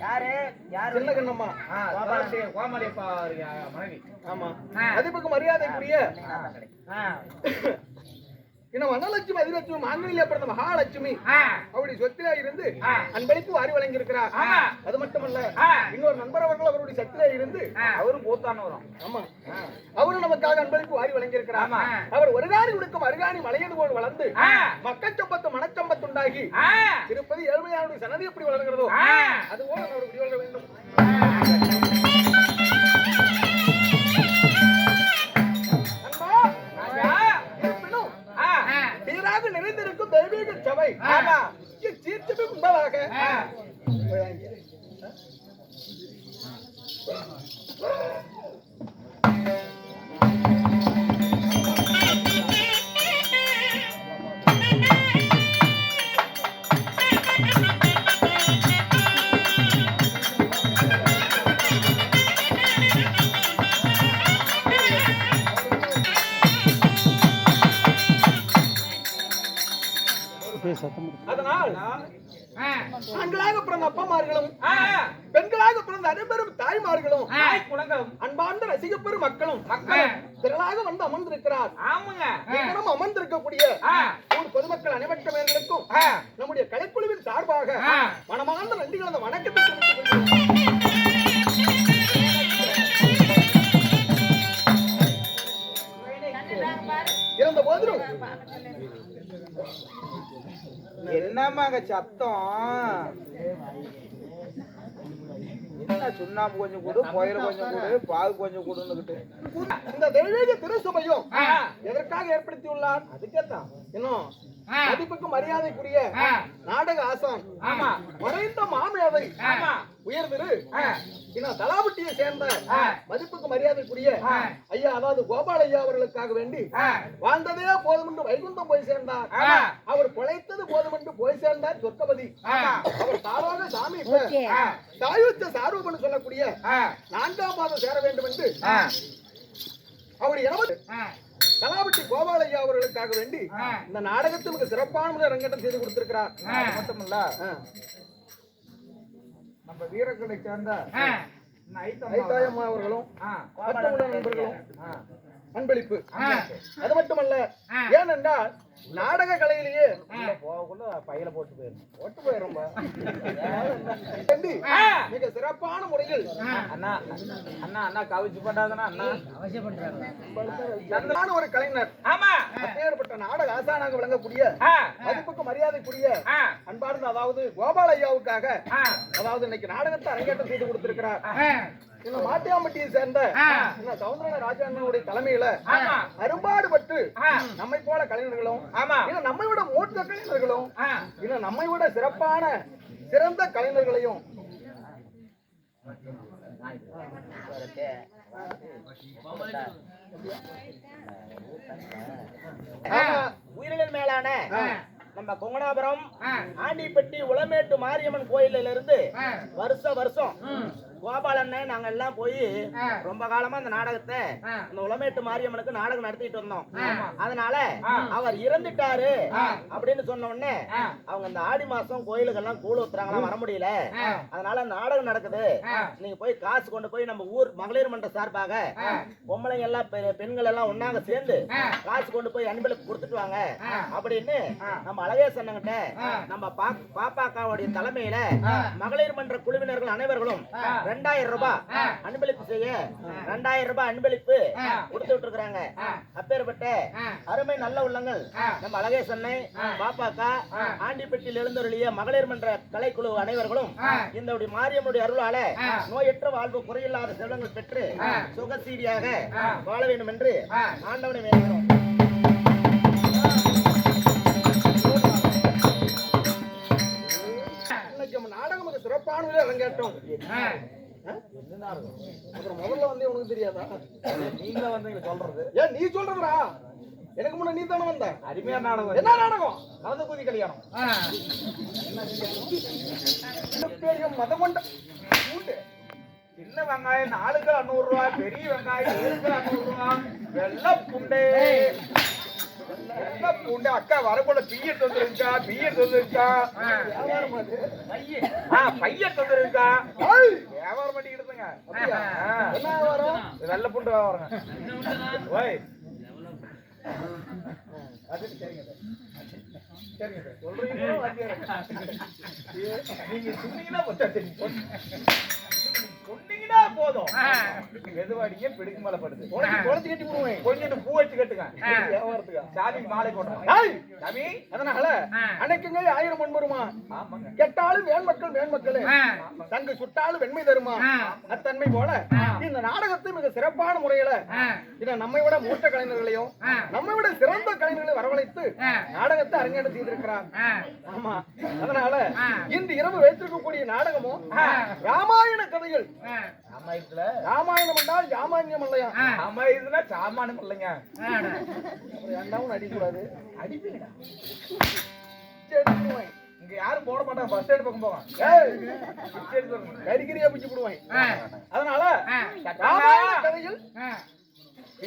யாரு? யாரு? சின்ன கண்ணம்மா. கோபாலி கோமாளி அப்பா மனைவி. ஆமா. மதிப்புக்கு மரியாதைக்குரிய. இன்னும் வனலட்சுமி அதிலட்சுமி மாங்கலியில பிறந்த மகாலட்சுமி. அவருடைய சொத்திலே இருந்து அன்பளிப்பு வாரி வழங்கி இருக்கிறார் அது மட்டுமல்ல இன்னொரு நண்பர் அவர்கள் அவருடைய சத்திலே இருந்து அவரும் கூத்தானவரும் ஆமா. அவரும் நமக்காக அன்பளிப்பு வாரி வழங்கி இருக்கிறார் அவர் ஒரு காணி உடுக்கும் அருகாணி மலையது போல் வளர்ந்து மக்கச்சம்பத்து மனச்சம்பத்து உண்டாகி திருப்பதி ஏழ்மையானுடைய சன்னதி எப்படி வளர்கிறதோ அதுபோல அவர் இப்படி வளர வேண்டும் தெய்வீக சபை ஆமா சீர்த்துக்கு முன்பதாக அதனால் ஆண்களாக பிறந்த அப்பமார்களும் பெண்களாக பிறந்த அனைவரும் தாய்மார்களும் அன்பார்ந்த ரசிகப்பெரும் மக்களும் மக்கள் திரளாக வந்து அமர்ந்திருக்கிறார். ஆமாங்க. அமர்ந்திருக்கக்கூடிய பொதுமக்கள் அனைவருக்கும் என்னமாங்க சத்தம்? என்ன சுண்ணாம்பு கொஞ்சம் கொடு புயல் கொஞ்சம் கொடு பால் கொஞ்சம் கொடுன்னுகிட்டு இந்த தெய்வீக திருசபையும் எதற்காக ஏற்படுத்தியுள்ளார்? அதுக்கேத்தான் இன்னும் மதிப்புக்கு மரியாதைக்குரிய நாடக ஆசான். ஆமா மறைந்த மாமேதை ஆமா உயர்திரு இன்னும் தலாவட்டியை சேர்ந்த மதிப்புக்கு மரியாதைக்குரிய ஐயா அதாவது கோபால ஐயா அவர்களுக்காக வேண்டி வாழ்ந்ததே போதும் என்று வைகுந்தம் போய் சேர்ந்தார். அவர் பிழைத்தது போதும் என்று போய் சேர்ந்தார் சொர்க்கபதி. அவர் தாராக சாமி இப்ப சாயுத்த சார்வபன் சொல்லக்கூடிய நான்காம் மாதம் சேர வேண்டும் என்று அவர் இருபது தலாவட்டி கோபால ஐயா அவர்களுக்காக வேண்டி இந்த நாடகத்தில் மிக சிறப்பான முறையில் அரங்கேற்றம் செய்து கொடுத்திருக்கிறார். மட்டுமில்ல. நம்ம வீரர்களை சேர்ந்த ஐத்தாயம்மா அவர்களும் நண்பர்களும். அன்பளிப்பு அது மட்டுமல்ல ஏனென்றால் நாடக கலையிலேயே போகக்குள்ள பையில போட்டு போயிரும் ஒட்டு போயிடும்பா மிக சிறப்பான முறையில் அண்ணா அண்ணா அண்ணா கவிச்சு பண்ணாதனா அண்ணா. ஒரு கலைஞர் ஆமா. அப்பேற்பட்ட நாடக ஆசானாக விளங்கக்கூடிய மதிப்புக்கு மரியாதைக்குரிய அன்பார்ந்த அதாவது கோபால ஐயாவுக்காக அதாவது இன்னைக்கு நாடகத்தை அரங்கேற்றம் செய்து கொடுத்திருக்கிறார். இந்த மாட்டியாம்பட்டியை சேர்ந்த சவுந்தரன ராஜாண்ணனுடைய தலைமையில ஆமா. அரும்பாடுபட்டு நம்மை போல கலைஞர்களும் ஆமா. இன்னும் நம்மை விட மூத்த கலைஞர்களும் இன்னும் நம்மை விட சிறப்பான சிறந்த கலைஞர்களையும். ஆமா. உயிரிழல் மேலான. நம்ம கொங்கனாபுரம் ஆண்டிப்பட்டி உளமேட்டு மாரியம்மன் கோயில்ல இருந்து வருஷ வருஷம் கோபாலண்ணே நாங்க எல்லாம் போய் ரொம்ப காலமா இந்த நாடகத்தை இந்த உளமேட்டு மாரியம்மனுக்கு நாடகம் நடத்திட்டு வந்தோம். அதனால அவர் இறந்துட்டாரு அப்படின்னு சொன்ன உடனே அவங்க இந்த ஆடி மாசம் கோயிலுக்கெல்லாம் கூழ் ஊத்துறாங்களா வர முடியல. அதனால நாடகம் நடக்குது. நீங்க போய் காசு கொண்டு போய் நம்ம ஊர் மகளிர் மன்ற சார்பாக பொம்பளைங்க எல்லாம் பெ- பெண்கள் எல்லாம் ஒன்னாக சேர்ந்து காசு கொண்டு போய் அன்பளிப்பு கொடுத்துட்டு வாங்க அப்படின்னு நம்ம அழகேசன் அண்ணங்கிட்ட நம்ம பாப்பாக்காவுடைய தலைமையில மகளிர் மன்ற குழுவினர்கள் அனைவர்களும் ரெண்டாயிரம் ரூபாய் அன்பளிப்பு செய்ய ரெண்டாயிரம் ரூபாய் அன்பளிப்பு கொடுத்து விட்டுருக்காங்க அப்பேற்பட்ட அருமை நல்ல உள்ளங்கள். நம்ம அழகேசன்னை பாப்பாக்கா ஆண்டிப்பட்டியில் எழுந்தருளிய மகளிர் மன்ற கலைக்குழு அனைவர்களும் இந்த மாரியம்முடைய அருளால நோயற்ற வாழ்வு குறையில்லாத செல்வங்கள் பெற்று சுகசீடியாக வாழ வேண்டும் என்று ஆண்டவனை வேண்டுகிறோம். நாடகம் மிக சிறப்பான முறையில் அரங்கேற்றோம்? அப்புறம் முதல்ல வந்து உனக்கு தெரியாதா? நீங்க வந்து சொல்றது. ஏன் நீ சொல்றதுடா. எனக்கு முன்ன நீ தானே வந்த. அருமையான நாடகம் என்ன நாடகம்? கலந்த குதி கல்யாணம். பெரிய மதம் கொண்ட. சின்ன வெங்காயம் நாலு கிலோ நூறு ரூபாய் பெரிய வெங்காயம் ஏழு கிலோ நூறு ரூபாய் வெள்ளை புண்டை பூண்டு அக்கா வரக்குள்ள பிஎட் வந்துருக்கா பிஎட் வந்துருக்கா? வியாபாரம் அது. ஆ பையன் வந்துருக்கா? ஏய், வியாபாரம் பண்ணிக்கிட்டுங்க அப்படியா? என்ன வியாபாரம் நல்ல பூண்டு வியாபாரம் ஓய். அது சரிங்க சொல்றீங்களா வாத்தியாரே? நீங்க சொன்னீங்கன்னா சொன்னீங்கன்னா போதும். மெதுவாடிங்க பிடிக்கு மேல படுது குளத்து கட்டி போடுவேன் கொஞ்சம் பூ வச்சு கட்டுங்க. வியாபாரத்துக்கா? சாமிக்கு மாலை போடுறோம் ஏய், சாமி. அதனால ஆயிரம் மண் வருமா கெட்டாலும் மேன்மக்கள் மேன்மக்களே தங்கு சுட்டாலும் வெண்மை தருமா? அத்தன்மை போல. இந்த நாடகத்தை மிக சிறப்பான முறையில இத நம்மை விட மூத்த கலைஞர்களையும் நம்மை விட சிறந்த கலைஞர்களை வரவழைத்து நாடகத்தை அரங்கேற்றம் செய்திருக்கிறார். ஆமா. அதனால இன்று இரவு வைத்திருக்கக்கூடிய நாடகமும் ராமாயண கதைகள். இதுல ராமாயணம் என்றால் யாமான்யம் இல்லையா இதுல சாமானம் இல்லைங்க. ரெண்டாவும் அடிக்கூடாது அடிப்பீங்கடா. இங்க யாரும் போட மாட்டாங்க. பஸ் ஸ்டாண்ட் பக்கம் போவாங்க. கரிகரியா பிடிச்சு போடுவேன். அதனால ராமாயண கதையில்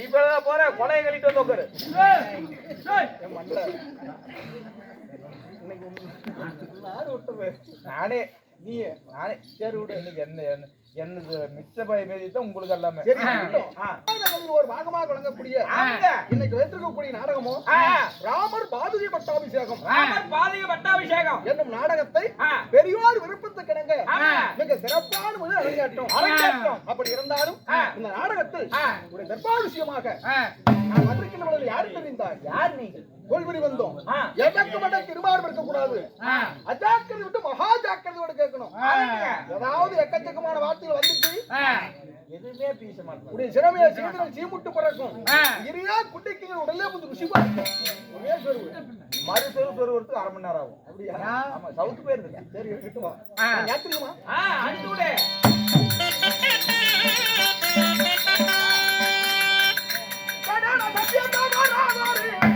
இப்பதான் போற கொலையை கழிட்டு வந்து உட்காரு? நானே நீ நானே. சரி விடு இன்னைக்கு என்ன என்ன? என்னது மிச்ச பய மீதி தான் உங்களுக்கு எல்லாமே ஒரு பாகமாக வழங்கக்கூடிய. இன்னைக்கு வைத்திருக்கக்கூடிய நாடகமும். ராமர் பாதுகை பட்டாபிஷேகம் ராமர் பாதிக பட்டாபிஷேகம் என்னும் நாடகத்தை. பெரியோர் விருப்பத்துக்கு கிணங்க ஆமா. மிக சிறப்பான முறையில் அரங்கேற்றம் அரங்கேற்றம். அப்படி இருந்தாலும். இந்த நாடகத்தில். ஒரு தர்பாவிஷயமாக நான் வந்திருக்கின்றவர்கள் யார் தெரிந்தார் யார் நீங்க கோல்புரி வந்தோம். எதற்கு மட்டும் திருமாறு இருக்க கூடாது அஜாக்கிரதை விட்டு மகா ஜாக்கிரதையோட கேட்கணும். ஏதாவது எக்கச்சக்கமான வார்த்தைகள் வந்துச்சு? எதுவுமே பேச மாட்டேன் சிறமையை சீக்கிரம் சீமுட்டு பிறக்கும். இரியா குட்டிக்கு உடலே கொஞ்சம் ருசிப்பா இருக்கும் மறு சொருவதுக்கு அரை மணி நேரம் ஆகும். அப்படியா? ஆமா சவுத்து போயிருந்துங்க. சரி கிட்டுமா விடு. ஆமா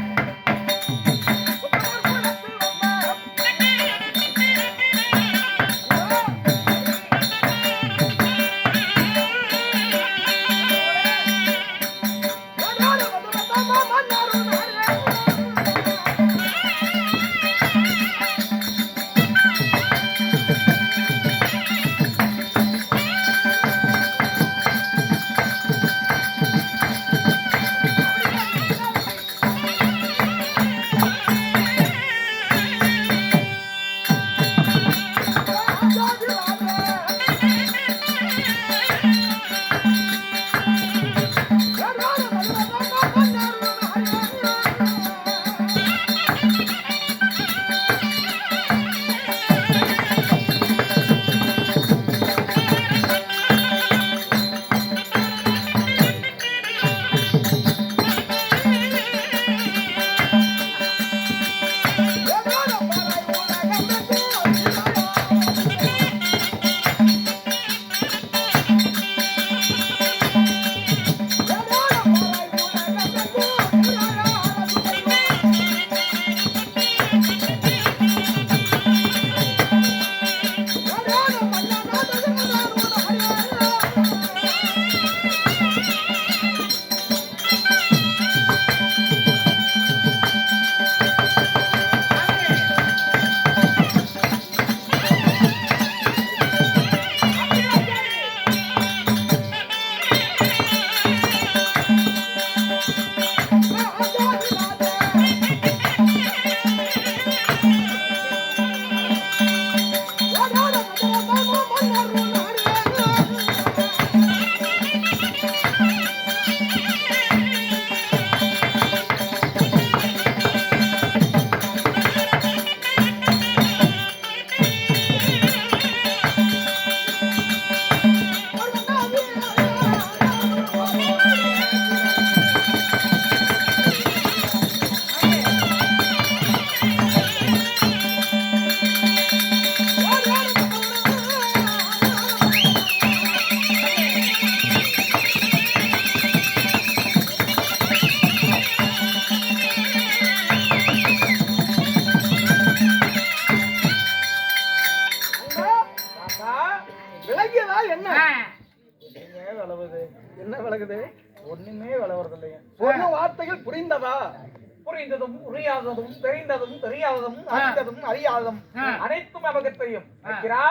தெரியும். வைக்கிறா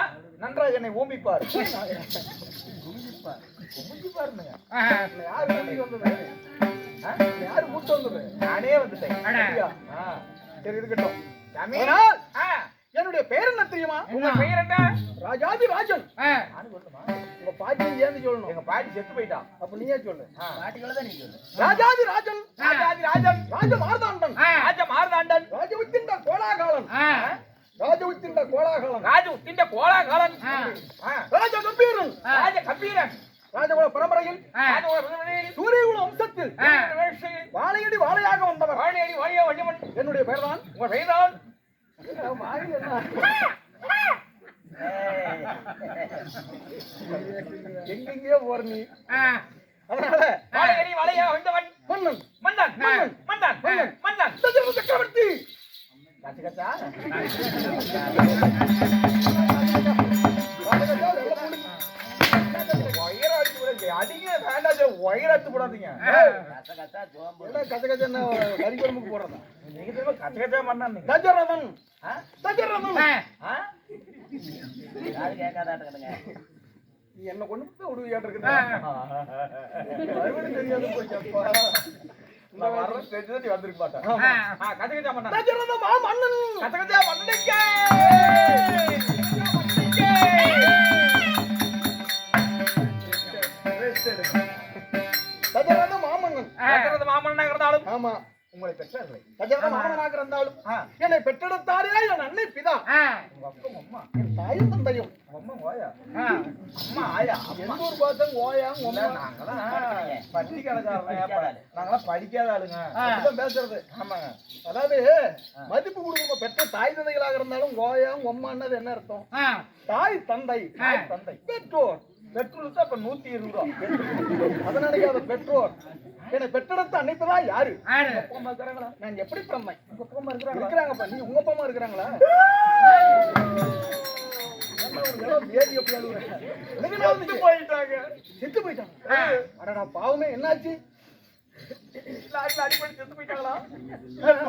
நன்றாக என்னை ஊம்பிப்பார் ஊம்பிப்பார் ஊம்பிப்பாருங்க யாரு? ஊம்பி வந்தது? யாரு நானே வந்துட்டேன். சரி இருக்கட்டும். என்னுடைய பெயர் என்ன தெரியுமா? உங்க பெயர் என்ன? ராஜாதி ராஜன்? உங்க பாட்டியும் சேர்ந்து சொல்லணும். எங்க பாட்டி செத்து போயிட்டான் அப்ப நீயே சொல்லு. ராஜாதி ராஜன். ராஜாதி ராஜன். ராஜ மார்தாண்டன் ராஜ மார்தாண்டன் ராஜ உத்திண்ட கோலாகாலன் கம்பீரன் ராஜ கம்பீரன் ராஜகுல பரம்பரையில் சூரியகுல வம்சத்தில் வாழையடி வாழையாக வந்தவர். என்னுடைய பெயர்தான்? உங்க பெயர்தான்? வாயில் என்ன? எங்கெங்கேயோ போற நீ. அதனால வாழையடி வாழையா வந்தவன். மன்னன். மன்னன். மன்னன். மன்னன். மன்னன். மன்னன் தசரத சக்கரவர்த்தி கச்சு கச்சா ராஜகஜா, வெள்ளை பூண்டு. ஒயர் அடிச்சு விடாதீங்க அடிங்க வேண்டாம் ஒயர் அடிச்சு விடாதீங்க என்ன கஜ கஜன்னு கறி குழம்புக்கு போடுறதா? நீங்க திரும்ப கச்சு கச்சா நீங்க. கஜரதன் ஆ? கஜரதன் ஆ? நீ என்ன கொண்டு போய் ஆ. மறுபடியும் தெரியாது போச்சப்பா நான் வர்றது தெரிஞ்சுதான் நீ வந்திருக்க மாட்டேன். கச்சா மன்னன். மா மன்னன். மாமன்னன் இருந்தாலும் ஆமா. உங்களை பெற்றார்களே கஜரதன் மாமனாக இருந்தாலும். என்னை பெற்றெடுத்தாரே என் அன்னை பிதா. உங்க அப்பா அம்மா என் தாயும் தந்தையும். அம்மா ஓயா? அம்மா ஆயா எந்த ஒரு பார்த்தா ஓயா உம்மா நாங்கெல்லாம் பட்டி கணக்காரங்க நாங்கெல்லாம் படிக்காத ஆளுங்க பேசுறது. ஆமாங்க. அதாவது மதிப்பு கொடுக்கும் பெற்ற தாய் தந்தைகளாக இருந்தாலும் ஓயா உம்மான்னது என்ன அர்த்தம்? தாய் தந்தை தாய் தந்தை. பெற்றோர். பெட்ரோல் தான் இப்ப நூத்தி இருபது ரூபா. அதை நினைக்காத பெற்றோர். என்னை பெற்றெடுத்த அன்னைக்குதான் யாரு? அப்பா இருக்கிறாங்களா? நான் எப்படி பிறந்தேன் உங்க அப்பா அம்மா இருக்கிறாங்களா? இருக்கிறாங்கப்பா. நீ உங்க அப்பா இருக்கிறாங்களா? போயிட்டாங்க. செத்து போயிட்டாங்க? அடடா பாவமே என்னாச்சு? லாரில அடிபடி செத்து போயிட்டாங்களா?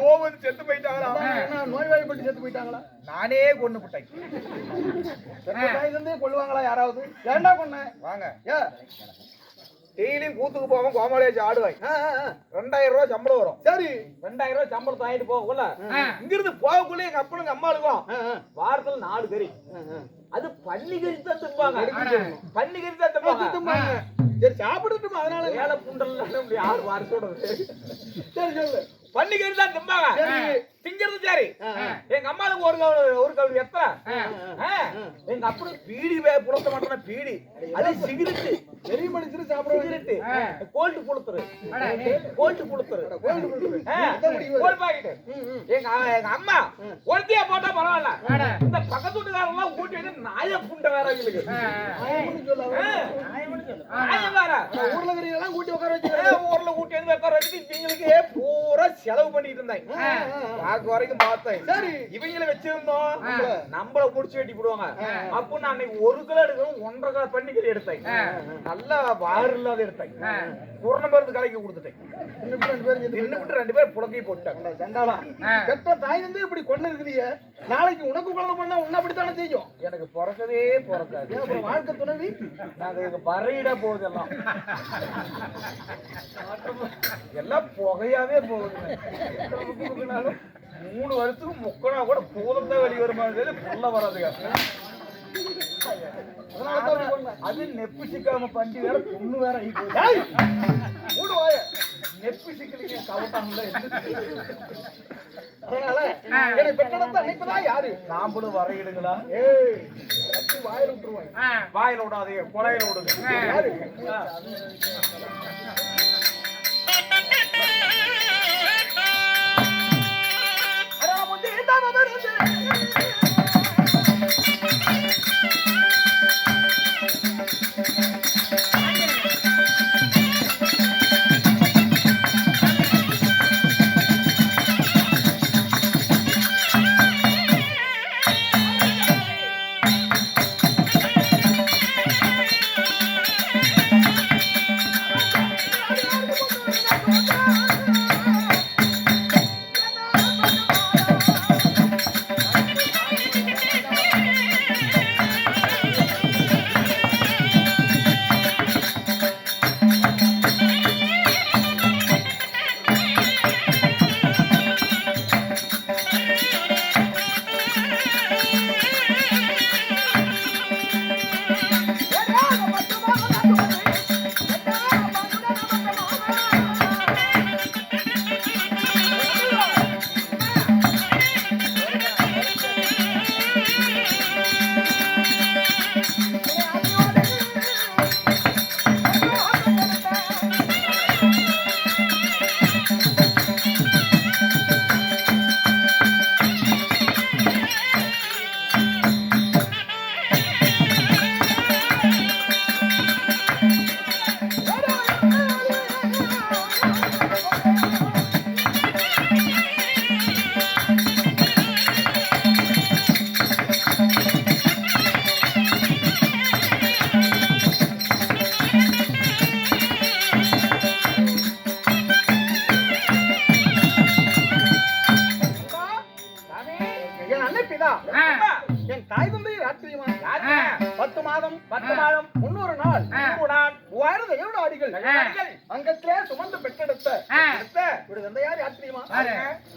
கோவது செத்து போயிட்டாங்களா? அதான் என்ன நோய்வாய்ப்பட்டு செத்து போயிட்டாங்களா? நானே கொண்டு கொள்ளுவாங்களா யாராவது? ஏன்டா கொன்ன? வாங்க. ஏ டெய்லியும் கூத்துக்கு போவோம் கோமாளியாச்சு ஆடுவேன் ஆ, ஆ, ஆ. ரெண்டாயிரம் ரூபாய் சம்பளம் வரும். சரி. ரெண்டாயிரம் ரூபாய் சம்பளத்தை ஆயிட்டு போகக்குள்ள. இங்கிருந்து போகக்குள்ள எங்க அப்பனுங்க அம்மாளுக்கும் வாரத்துல நாலு கறி. அது பன்னிக்கறி தான் திப்பாங்க எடுத்து பன்னிக்கறி தான் திப்பாங்க. சரி சாப்பிடட்டுமா அதனால? வேலை புண்டல் யார் வாரிசோட சரி சொல்லு. பன்னிக்கறி தான் திம்பாங்க சரி. திங்கிறது சரி. எங்க அம்மாவுக்கு ஒரு கவு ஒரு கவு எத்தனை ஆ, ஆ. ஆ, எங்க அப்படி பீடி புலத்த மாட்டேன் பீடி. அது சிகரெட்டு. பெரிய மனுஷரு சாப்பிட சிகரெட்டு. கோல்டு புளுத்துரு. கோல்டு புளுத்துரு. Gold packet. எங்க எங்க அம்மா ஒருத்தியா போட்டா பரவாயில்ல. இந்த பக்கத்து வீட்டுக்காரங்க எல்லாம் கூட்டி வந்து நாய புண்டை வேற வேற. ஊர்ல இருக்கிறவங்க கூட்டி உட்கார வச்சு ஏ, ஊர்ல கூட்டி வந்து உட்கார வச்சுட்டு இவங்களுக்கு பூரா செலவு பண்ணிட்டு இருந்தாங்க. பாக்க வரைக்கும் பார்த்தேன். சரி. இவங்கள வச்சிருந்தோம் நம்மள முடிச்சு வெட்டி போடுவாங்க. அப்போ நான் அன்னைக்கு ஒரு கிலோ எடுக்கணும் ஒன்றரை கிலோ பண்ணிக்கறி எடுத்தேன். நல்லா வாறு இல்லாத எடுத்தேன் பூர்ண மருந்து கலைக்கு கொடுத்துட்டேன். இன்னும் ரெண்டு பேரும் புலத்தி போட்டாங்க. பெற்ற தாய் வந்து இப்படி கொண்டு இருக்கிறீங்க? நாளைக்கு உனக்கு குழந்தை பண்ணா உன்ன அப்படித்தானே செய்யும்? எனக்கு பிறக்கவே பிறக்காது. அப்புறம் வாழ்க்கை துணைவி? நாங்க இங்க பறையிட போகுது எல்லாம் எல்லாம் புகையாவே முக்குனாலும் மூணு வருஷத்துக்கு முக்கனா கூட பூதம் தான் வெளியே வருமா புள்ள வராதுங்க அதனால தான் அப்படி கொண்டேன். அது நெப்பு சிக்காம பண்டி வேற பொண்ணு வேற ஆகி போகுது. டேய், மூடு வாய. நெப்பு சிக்கலிங்க கவட்டாங்கல்ல அதனால என்னை பெற்றெடுத்த அன்னைக்குதான் யாரு? நாம்பளும் வரையிடுங்களா? ஏய் கட்டி வாயில விட்டுருவாங்க. வாயில விடாதீங்க கொலையில விடுங்க. யாரு?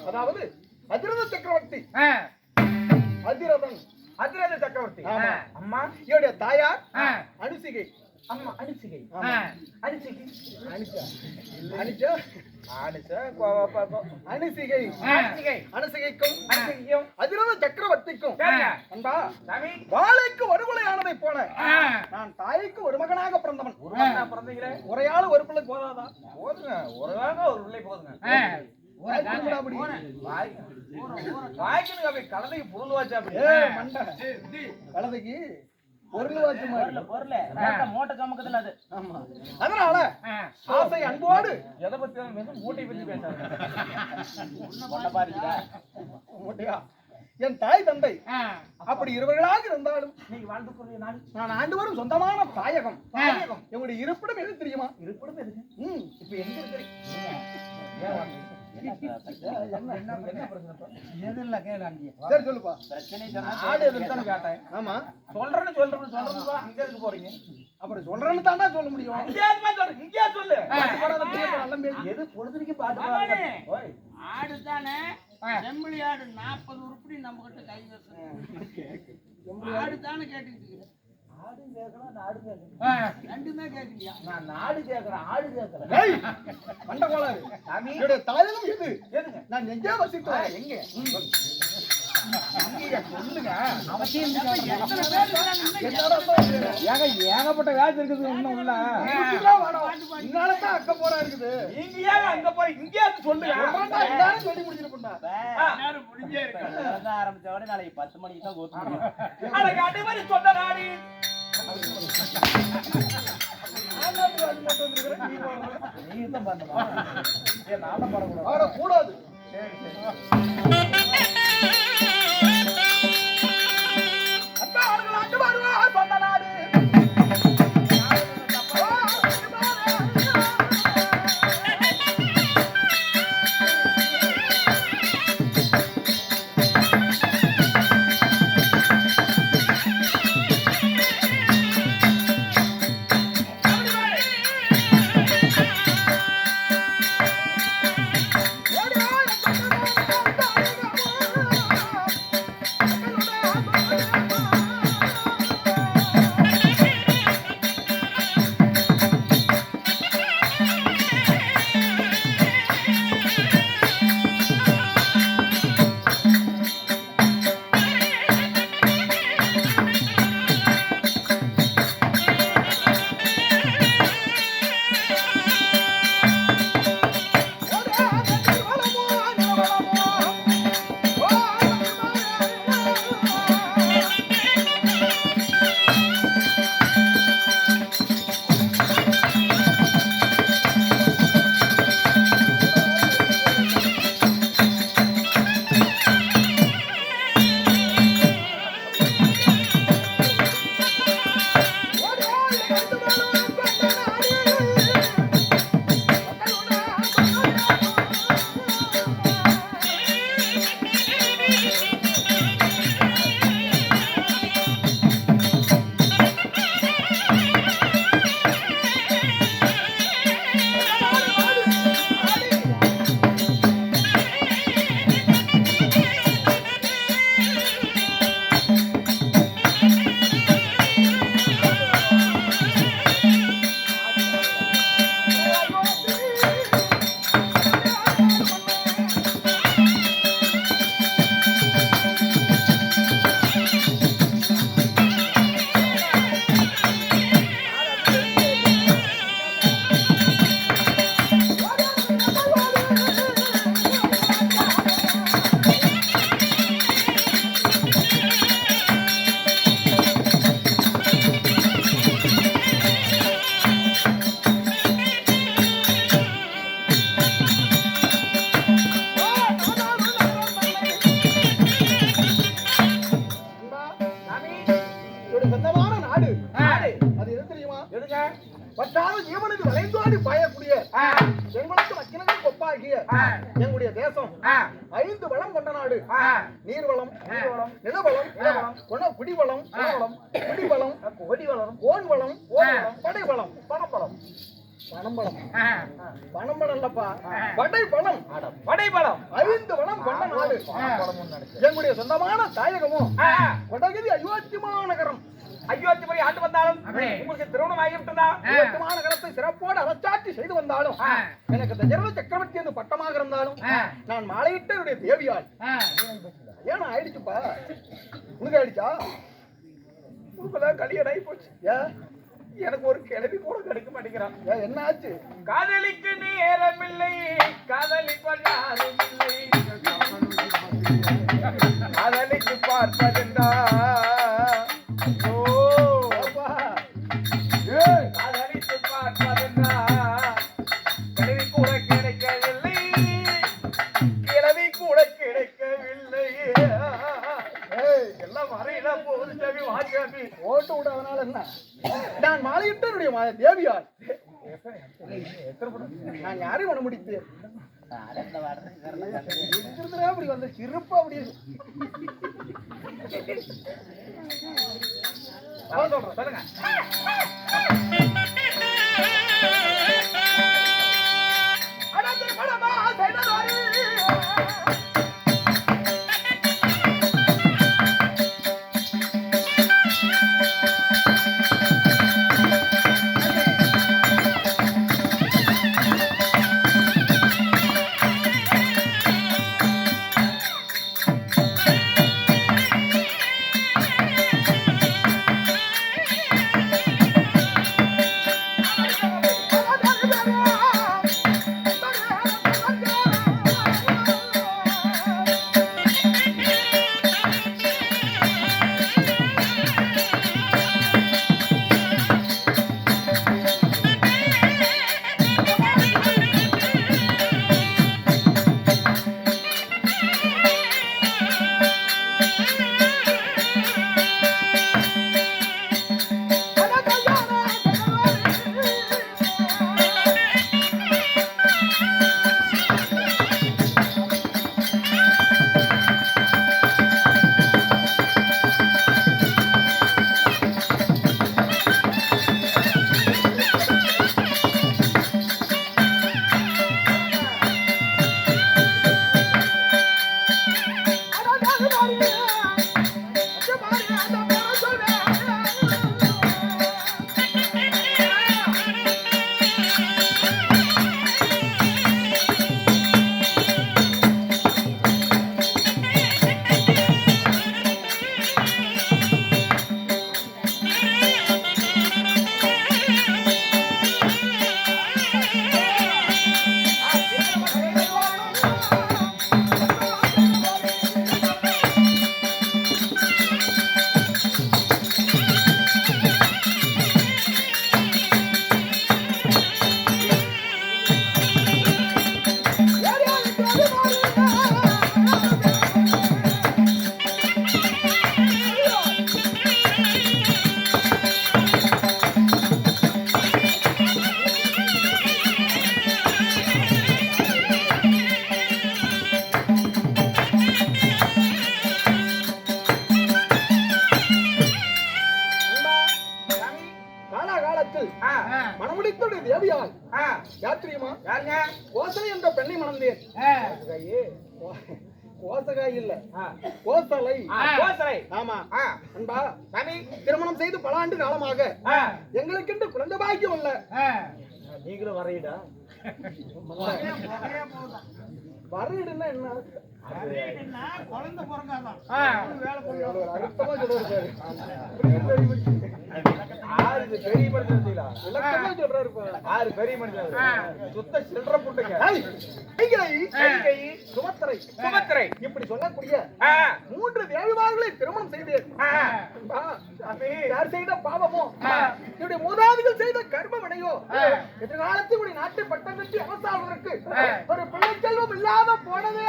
அதாவது அதிரத சக்கரவர்த்தி. அதிரதன் அதிரத சக்கரவர்த்தி. அம்மா இவருடைய தாயார் அனுசிகை. அம்மா அனுசிகை. அனுசிகை. அனுசா அனுசிகை. அனுசிகை. அனுசிகைக்கும் அனுசிகையும் அதிரத சக்கரவர்த்திக்கும். அன்பா வாழைக்கு ஒருகுலையானதை போல. நான் தாய்க்கு ஒரு மகனாக பிறந்தவன். ஒரு மகனா பிறந்தீங்களே உரையால ஒரு பிள்ளை போதாதா? போதுங்க. ஒரு வாங்க ஒரு பிள்ளை போதுங்க. வாய்க்குண்டாபடி. வாய் வாய்க்குன்னு அப்படி. கலந்தைக்கு பொருள் வாச்சா அப்படி. கழுதைக்கு பொருள் வாச்சு மாதிரி. பொருள் மூட்டை அது. ஆமா. அதனால ஆசை அன்போடு எதை பத்தி மூட்டை பத்தி கொண்ட பாருங்க. மூட்டையா? என் தாய் தந்தை அப்படி இருவர்களாக இருந்தாலும் நான் ஆண்டு வரும் சொந்தமான தாயகம். தாயகம். என்னுடைய இருப்பிடம் எது தெரியுமா? இருப்பிடம் ம். இப்ப எங்க இருக்கிறீங்க சரி சொல்லுப்பா. பிரச்சனை ஆடு கேட்டேன். ஆமா. சொல்றேன்னு சொல்றேன்னு சொல்றேன்னு அங்க இருக்கு போறீங்க. அப்படி சொல்றேன்னு தாண்டா சொல்ல முடியும். சொல்லு. எது பொழுதுக்கு பாட்டு ஆடு தானே. செம்மறி ஆடு நாற்பது உருப்படி நம்ம கிட்ட கை வசம் ஆடு தானே கேட்டுக்கிட்டு ரெண்டுமே கேட்கலையா நான் நாடு கேட்கறேன் ஆடு கேட்கறேன் மண்டை கோளாறு. சாமி. என்னுடைய தாயகம் எது? எதுங்க நான் எங்கே வசித்து வரேன்? எங்க? எங்கயா ஏகப்பட்ட வேலை இருக்குது இன்னும் உள்ள. அக்க இருக்குது. நீங்க ஏன் அங்க போய் இங்கேயாவது சொல்லுங்க. சொல்லி வந்து ஆரம்பிச்ச உடனே நாளைக்கு பத்து மணிக்கு தான் கோத்து சொன்ன நாடு. நீ தான் பண்ணமா ஏன் நாம பண்ணக்கூடாது. ஆட கூடாது சரி. சரி பட்டாத ஜீவனுக்கு விளைந்தோடி பாயக்கூடிய எங்களுக்கு மக்கினதை கொப்பாகிய. எங்களுடைய தேசம். ஐந்து வளம் கொண்ட நாடு. நீர்வளம் நிலவளம் குண குடிவளம் குடிவளம் கொடி வளரும் ஓன் வளம் ஓன் வளம் படை வளம் பணப்பழம் பணம் வளம் ஆ, பணம் வளம் இல்லப்பா. ஆ. படை வளம் படைபலம் ஐந்து வளம் கொண்ட நாடு. எங்களுடைய சொந்தமான தாயகமும் கொடகிரி அயோத்தி மாநகரம். அயோத்தி போய் ஆண்டு வந்தாலும் உங்களுக்கு திருமணம் ஆகிவிட்டதா அயோத்தி மாநகரத்தை சிறப்போடு அரசாட்சி செய்து வந்தாலும். எனக்கு இந்த ஜெர்ம சக்கரவர்த்தி என்று பட்டமாக இருந்தாலும். நான் மாலையிட்ட என்னுடைய தேவியாள் ஆ, ஏன் ஆயிடுச்சுப்பா. உனக்கு ஆயிடுச்சா? உங்களுக்குதான் கல்யாணம் ஆகி போச்சு. ஏன்? எனக்கு ஒரு கிளவி கூட கிடைக்க மாட்டேங்கிறான். என்ன ஆச்சு? காதலிக்கு நேரமில்லை காதலிப்பல் யாரும் இல்லை காதலிக்கு பார்ப்பதென்றா சொல்லுங்க. கோசகாய் இல்ல. கோசலை. கோசலை. ஆமா. அன்பா சாமி திருமணம் செய்து பல ஆண்டு காலமாக. எங்களுக்கென்று குழந்தை பாக்கியம் இல்ல. நீங்களும் வரையிடா. வரையிடுன்னா என்ன? குழந்தை பிறந்தாதான் ஆறு பெரிய மனுஷன் ஆறு பெரிய மனுஷன் சுத்த சில்லற புட்டுங்க சுமத்திரை சுமத்திரை இப்படி சொல்லக்கூடிய மூன்று தேவிமார்களை திருமணம் செய்தேன் யார் செய்த பாவமோ என்னுடைய மூதாதிகள் செய்த கர்ம வினையோ எதிர்காலத்தில் நாட்டை பட்டம் கட்டி அவசானதற்கு ஒரு பிள்ளை செல்வம் இல்லாத போனதே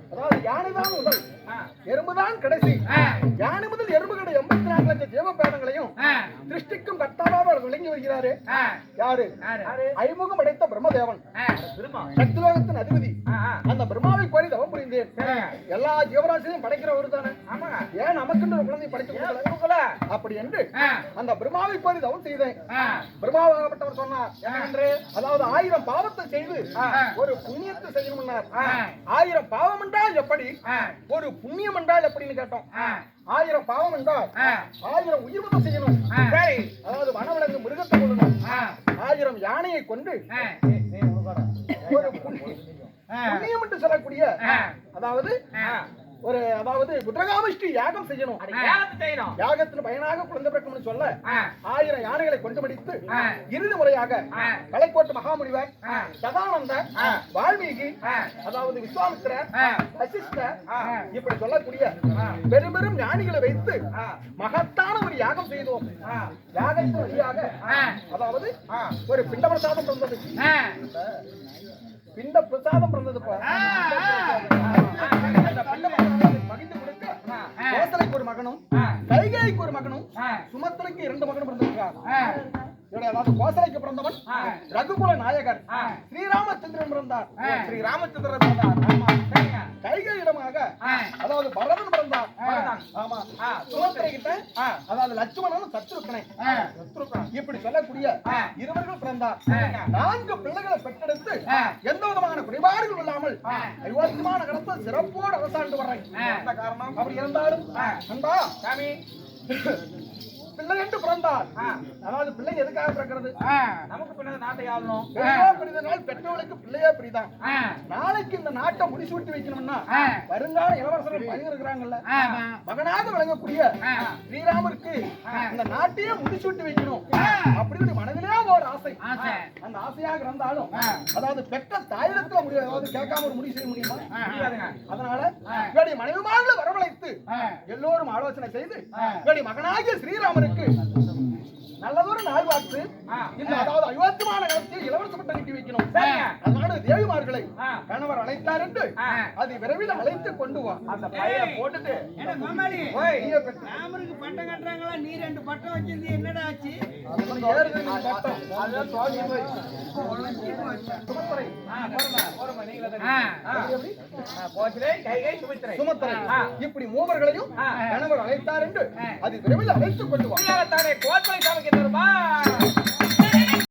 அதாவது யானைதான் முதல் எறும்புதான் கடைசி. யானை முதல் எறும்பு கடை எண்பத்தி நான்கு லட்சம் ஜீவ பேதங்களையும் திருஷ்டிக்கும் கர்த்தாவாக அவர் விளங்கி வருகிறாரு. யாரு? ஐமுகம் அடைத்த பிரம்மதேவன். சக்திலோகத்தின் அதிபதி. அந்த பிரம்மாவை கோரி தவம் எல்லா ஜீவராசியும் படைக்கிறவர் தானே ஏன் நமக்குன்னு ஒரு குழந்தை படைக்க கொடுக்கல? அப்படி என்று அந்த பிரம்மாவை கோரி தவம் செய்தேன். பிரம்மாவாகப்பட்டவர் சொன்னார் என்னவென்று? அதாவது ஆயிரம் பாவத்தை செய்து ஒரு புண்ணியத்தை செய்யணும்னார் ஆயிரம் பாவம் என்றால் எப்படி? ஒரு புண்ணியம் என்றால் எப்படின்னு கேட்டோம். ஆயிரம் பாவம் என்றால் ஆயிரம் உயிர்வதம் செய்யணும். அதாவது வனவிலங்கு மிருகத்தை கொள்ளணும் ஆயிரம் யானையை கொண்டு ஒரு புண்ணியம். புண்ணியம் என்று சொல்லக்கூடிய அதாவது ஒரு அதாவது குற்றகாமிஷ்டி யாகம் செய்யணும். யாகத்தின் பயனாக குழந்தை பிறக்கும்னு சொல்ல ஆயிரம் யானைகளை கொண்டு மடித்து இறுதி முறையாக கலைக்கோட்டு மகாமுனிவர் சதானந்தர் வால்மீகி அதாவது விஸ்வாமித்திரர் வசிஷ்டர் இப்படி சொல்லக்கூடிய பெரும் பெரும் ஞானிகளை வைத்து மகத்தான ஒரு யாகம் செய்தோம். யாகத்தின் வழியாக அதாவது ஒரு பிண்ட பிரசாதம் பிறந்தது பிண்ட பிரசாதம் பிறந்ததுப்பா பகிர்ந்து கொடுக்க கோசலைக்கு ஒரு மகனும் கைகேயிக்கு ஒரு மகனும் சுமத்திரைக்கு இரண்டு மகனும் பிறந்திருக்கிறார். இவருடைய அதாவது கோசலைக்கு பிறந்தவன் ரகுகுல நாயகர். ஸ்ரீராமச்சந்திரன் பிறந்தார். ஸ்ரீராமச்சந்திரன் பிறந்தார். கைகையிடமாக அதாவது பரதன் பிறந்தார். ஆமா. சுமத்திரை கிட்ட அதாவது லட்சுமணன் சத்ருக்கனை இப்படி சொல்லக்கூடிய இருவர்கள் பிறந்தார். நான்கு பிள்ளைகளை பெற்றெடுத்து எந்த விதமான குறைபாடுகள் இல்லாமல் ஐவாசியமான கடத்த சிறப்போடு அரசாண்டு வர்றேன். காரணம்? அப்படி இருந்தாலும் அன்பா சாமி. பிள்ளை என்று பிறந்தார். அதாவது பிள்ளை எதுக்காக பிறக்கிறது? நமக்கு பின்னது நாட்டை ஆளணும் பிரிதனால் பெற்றோர்களுக்கு பிள்ளையே பிரிதான். நாளைக்கு இந்த நாட்டை முடிச்சு விட்டு வைக்கணும்னா வருங்கால இளவரசர்கள் பையன் இருக்கிறாங்கல்ல. மகனாக விளங்கக்கூடிய ஸ்ரீராமருக்கு இந்த நாட்டையே முடிச்சு விட்டு வைக்கணும் அப்படின்னு மனதிலே ஒரு ஆசை. அந்த ஆசையாக இருந்தாலும் அதாவது பெற்ற தாயிடத்துல முடியாது அதாவது கேட்காம ஒரு முடிவு செய்ய முடியுமா? அதனால இவருடைய மனைவிமார்களை வரவழைத்து எல்லோரும் ஆலோசனை செய்து இவருடைய மகனாகிய ஸ்ரீராமருக்கு Exacto. நல்லதொரு நாள் பார்த்து இந்த அதாவது அயோத்தியமான காலத்தில் இளவரச பட்டம் கட்டி வைக்கணும். அதனால தேவிமார்களை. கணவர் அழைத்தார் என்று அதை விரைவில் அழைத்து கொண்டு வா. அந்த பையனை போட்டுட்டு என்ன கோமாளி? நீயே பெற்ற- ராமருக்கு பட்டம் கட்டுறாங்களா? நீ ரெண்டு பட்டம் வச்சிருந்து என்னடா ஆச்சு. இப்படி மூவர்களையும் கணவர் அழைத்தார் என்று அது விரைவில் அழைத்து கொண்டு வா. சமைக்க தருமா